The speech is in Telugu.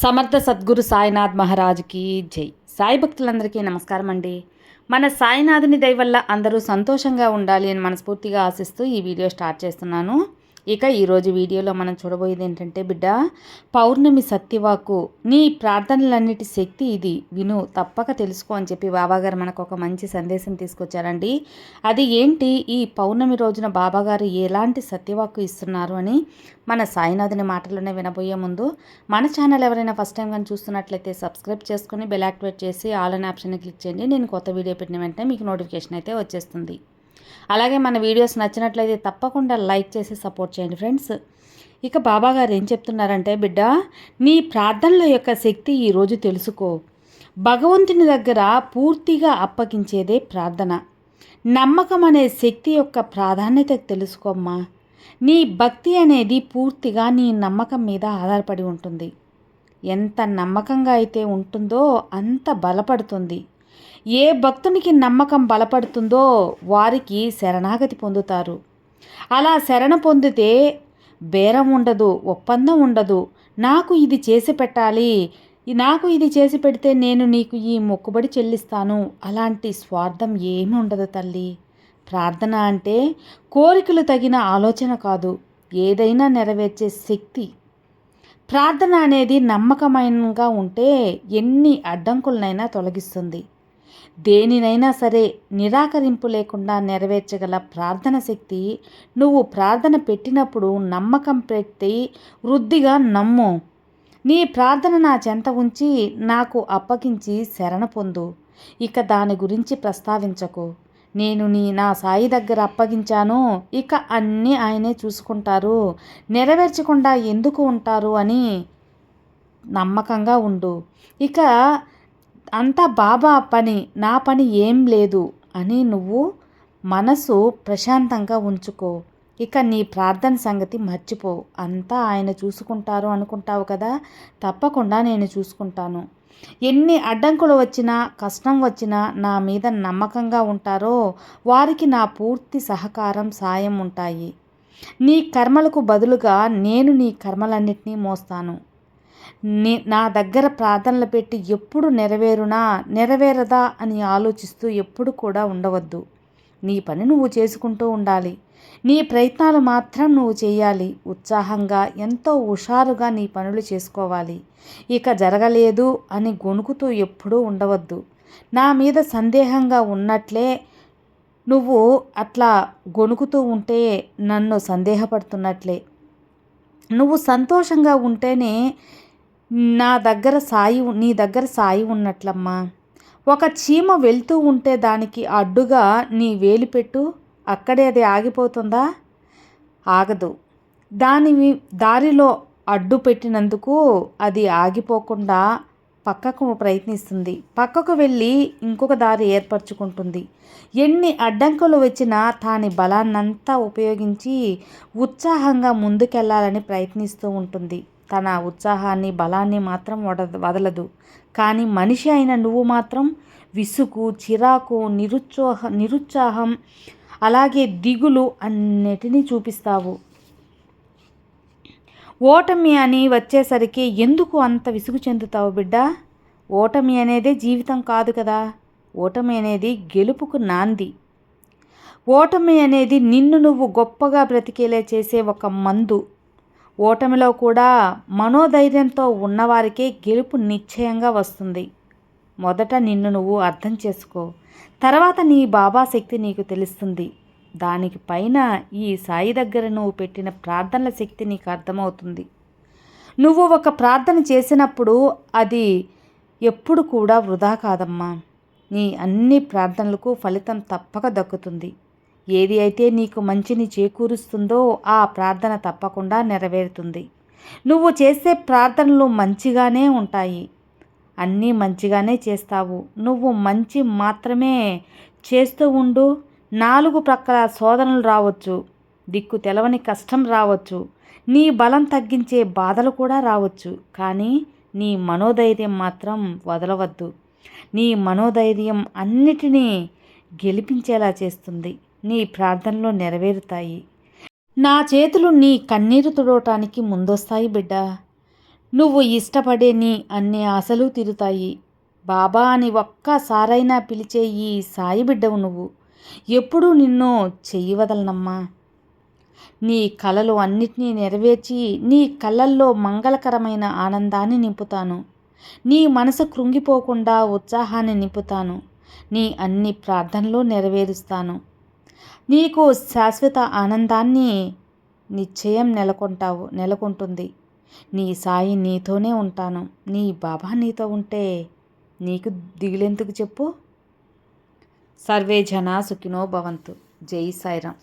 సమర్థ సద్గురు సాయినాథ్ మహారాజ్కి జై. సాయి భక్తులందరికీ నమస్కారం అండి. మన సాయినాథుని దయ వల్ల అందరూ సంతోషంగా ఉండాలి అని మనస్ఫూర్తిగా ఆశిస్తూ ఈ వీడియో స్టార్ట్ చేస్తున్నాను. ఇక ఈరోజు వీడియోలో మనం చూడబోయేది ఏంటంటే బిడ్డ పౌర్ణమి సత్యవాకు. నీ ప్రార్థనలన్నిటి శక్తి ఇది. విను తప్పక తెలుసుకో అని చెప్పి బాబాగారు మనకు ఒక మంచి సందేశం తీసుకొచ్చారండి. అది ఏంటి? ఈ పౌర్ణమి రోజున బాబాగారు ఎలాంటి సత్యవాకు ఇస్తున్నారు అని మన సాయినాథుని మాటలోనే వినబోయే ముందు మన ఛానల్ ఎవరైనా ఫస్ట్ టైం కానీ చూస్తున్నట్లయితే సబ్స్క్రైబ్ చేసుకుని బెల్ యాక్టివేట్ చేసి ఆల్ అన్ ఆప్షన్ క్లిక్ చేయండి. నేను కొత్త వీడియో పెట్టిన వెంటనే మీకు నోటిఫికేషన్ అయితే వచ్చేస్తుంది. అలాగే మన వీడియోస్ నచ్చినట్లయితే తప్పకుండా లైక్ చేసి సపోర్ట్ చేయండి ఫ్రెండ్స్. ఇక బాబా గారు ఏం చెప్తున్నారంటే బిడ్డ నీ ప్రార్థనల యొక్క శక్తి ఈరోజు తెలుసుకో. భగవంతుని దగ్గర పూర్తిగా అప్పగించేదే ప్రార్థన. నమ్మకం అనే శక్తి యొక్క ప్రాధాన్యత తెలుసుకోమ్మా. నీ భక్తి అనేది పూర్తిగా నీ నమ్మకం మీద ఆధారపడి ఉంటుంది. ఎంత నమ్మకంగా అయితే ఉంటుందో అంత బలపడుతుంది. ఏ భక్తునికి నమ్మకం బలపడుతుందో వారికి శరణాగతి పొందుతారు. అలా శరణ పొందితే బేరం ఉండదు ఒప్పందం ఉండదు. నాకు ఇది చేసి పెట్టాలి నాకు ఇది చేసి పెడితే నేను నీకు ఈ మొక్కుబడి చెల్లిస్తాను. అలాంటి స్వార్థం ఏమీ ఉండదు తల్లి. ప్రార్థన అంటే కోరికలు తగిన ఆలోచన కాదు ఏదైనా నెరవేర్చే శక్తి. ప్రార్థన అనేది నమ్మకమైనగా ఉంటే ఎన్ని అడ్డంకులనైనా తొలగిస్తుంది. దేనినైనా సరే నిరాకరింపు లేకుండా నెరవేర్చగల ప్రార్థన శక్తి నువ్వు ప్రార్థన పెట్టినప్పుడు నమ్మకం పెట్టి వృద్ధిగా నమ్ము. నీ ప్రార్థన నా చెంత ఉంచి నాకు అప్పగించి శరణ పొందు. ఇక దాని గురించి ప్రస్తావించకు. నేను నీ నా సాయి దగ్గర అప్పగించాను. ఇక అన్నీ ఆయనే చూసుకుంటారు. నెరవేర్చకుండా ఎందుకు ఉంటారు అని నమ్మకంగా ఉండు. ఇక అంతా బాబా పని నా పని ఏం లేదు అని నువ్వు మనసు ప్రశాంతంగా ఉంచుకో. ఇక నీ ప్రార్థన సంగతి మర్చిపో. అంతా ఆయన చూసుకుంటారు అనుకుంటావు కదా? తప్పకుండా నేను చూసుకుంటాను. ఎన్ని అడ్డంకులు వచ్చినా కష్టం వచ్చినా నా మీద నమ్మకంగా ఉంటారో వారికి నా పూర్తి సహకారం సాయం ఉంటాయి. నీ కర్మలకు బదులుగా నేను నీ కర్మలన్నింటినీ మోస్తాను. నీ నా దగ్గర ప్రార్థనలు పెట్టి ఎప్పుడు నెరవేరునా నెరవేరదా అని ఆలోచిస్తూ ఎప్పుడు కూడా ఉండవద్దు. నీ పని నువ్వు చేసుకుంటూ ఉండాలి. నీ ప్రయత్నాలు మాత్రం నువ్వు చేయాలి. ఉత్సాహంగా ఎంతో హుషారుగా నీ పనులు చేసుకోవాలి. ఇక జరగలేదు అని గొణుకుతూ ఎప్పుడూ ఉండవద్దు. నా మీద సందేహంగా ఉన్నట్లే నువ్వు అట్లా గొణుకుతూ ఉంటే నన్ను సందేహపడుతున్నట్లే. నువ్వు సంతోషంగా ఉంటేనే నా దగ్గర సాయి నీ దగ్గర సాయి ఉన్నట్లమ్మా. ఒక చీమ వెళ్తూ ఉంటే దానికి అడ్డుగా నీ వేలు పెట్టు అక్కడే అది ఆగిపోతుందా? ఆగదు. దాని దారిలో అడ్డు పెట్టినందుకు అది ఆగిపోకుండా పక్కకు ప్రయత్నిస్తుంది. పక్కకు వెళ్ళి ఇంకొక దారి ఏర్పరచుకుంటుంది. ఎన్ని అడ్డంకులు వచ్చినా దాని బలాన్నంతా ఉపయోగించి ఉత్సాహంగా ముందుకెళ్ళాలని ప్రయత్నిస్తూ ఉంటుంది. తన ఉత్సాహాన్ని బలాన్ని మాత్రం వడ వదలదు. కానీ మనిషి అయిన నువ్వు మాత్రం విసుగు చిరాకు నిరుత్సాహ నిరుత్సాహం అలాగే దిగులు అన్నిటినీ చూపిస్తావు. ఓటమి అని వచ్చేసరికి ఎందుకు అంత విసుగు చెందుతావు బిడ్డ? ఓటమి అనేదే జీవితం కాదు కదా. ఓటమి అనేది గెలుపుకు నాంది. ఓటమి అనేది నిన్ను నువ్వు గొప్పగా బ్రతికేలే చేసే ఒక మందు. ఓటమిలో కూడా మనోధైర్యంతో ఉన్నవారికే గెలుపు నిశ్చయంగా వస్తుంది. మొదట నిన్ను నువ్వు అర్థం చేసుకో. తర్వాత నీ బాబా శక్తి నీకు తెలుస్తుంది. దానికి పైన ఈ సాయి దగ్గర నువ్వు పెట్టిన ప్రార్థనల శక్తి నీకు అర్థమవుతుంది. నువ్వు ఒక ప్రార్థన చేసినప్పుడు అది ఎప్పుడు కూడా వృధా కాదమ్మా. నీ అన్ని ప్రార్థనలకు ఫలితం తప్పక దక్కుతుంది. ఏది అయితే నీకు మంచిని చేకూరుస్తుందో ఆ ప్రార్థన తప్పకుండా నెరవేరుతుంది. నువ్వు చేసే ప్రార్థనలు మంచిగానే ఉంటాయి. అన్నీ మంచిగానే చేస్తావు. నువ్వు మంచి మాత్రమే చేస్తూ ఉండు. నాలుగు ప్రక్కల శోధనలు రావచ్చు. దిక్కు తెలవని కష్టం రావచ్చు. నీ బలం తగ్గించే బాధలు కూడా రావచ్చు. కానీ నీ మనోధైర్యం మాత్రం వదలవద్దు. నీ మనోధైర్యం అన్నిటినీ గెలిపించేలా చేస్తుంది. నీ ప్రార్థనలో నెరవేరుతాయి. నా చేతులు నీ కన్నీరు తుడవటానికి ముందొస్తాయి బిడ్డ. నువ్వు ఇష్టపడే నీ అన్ని ఆశలు తీరుతాయి. బాబా అని ఒక్కసారైనా పిలిచే ఈ సాయి బిడ్డవు నువ్వు. ఎప్పుడూ నిన్ను చెయ్యి వదలనమ్మా నీ కలలు అన్నిటినీ నెరవేర్చి నీ కళ్ళల్లో మంగళకరమైన ఆనందాన్ని నింపుతాను. నీ మనసు కృంగిపోకుండా ఉత్సాహాన్ని నింపుతాను. నీ అన్ని ప్రార్థనలు నెరవేరుస్తాను. నీకు శాశ్వత ఆనందాన్ని నిశ్చయం నెలకొంటావు నెలకొంటుంది. నీ సాయి నీతోనే ఉంటాను. నీ బాబా నీతో ఉంటే నీకు దిగులెందుకు చెప్పు? సర్వే జనా సుఖినో భవంతు. జై సాయిరాం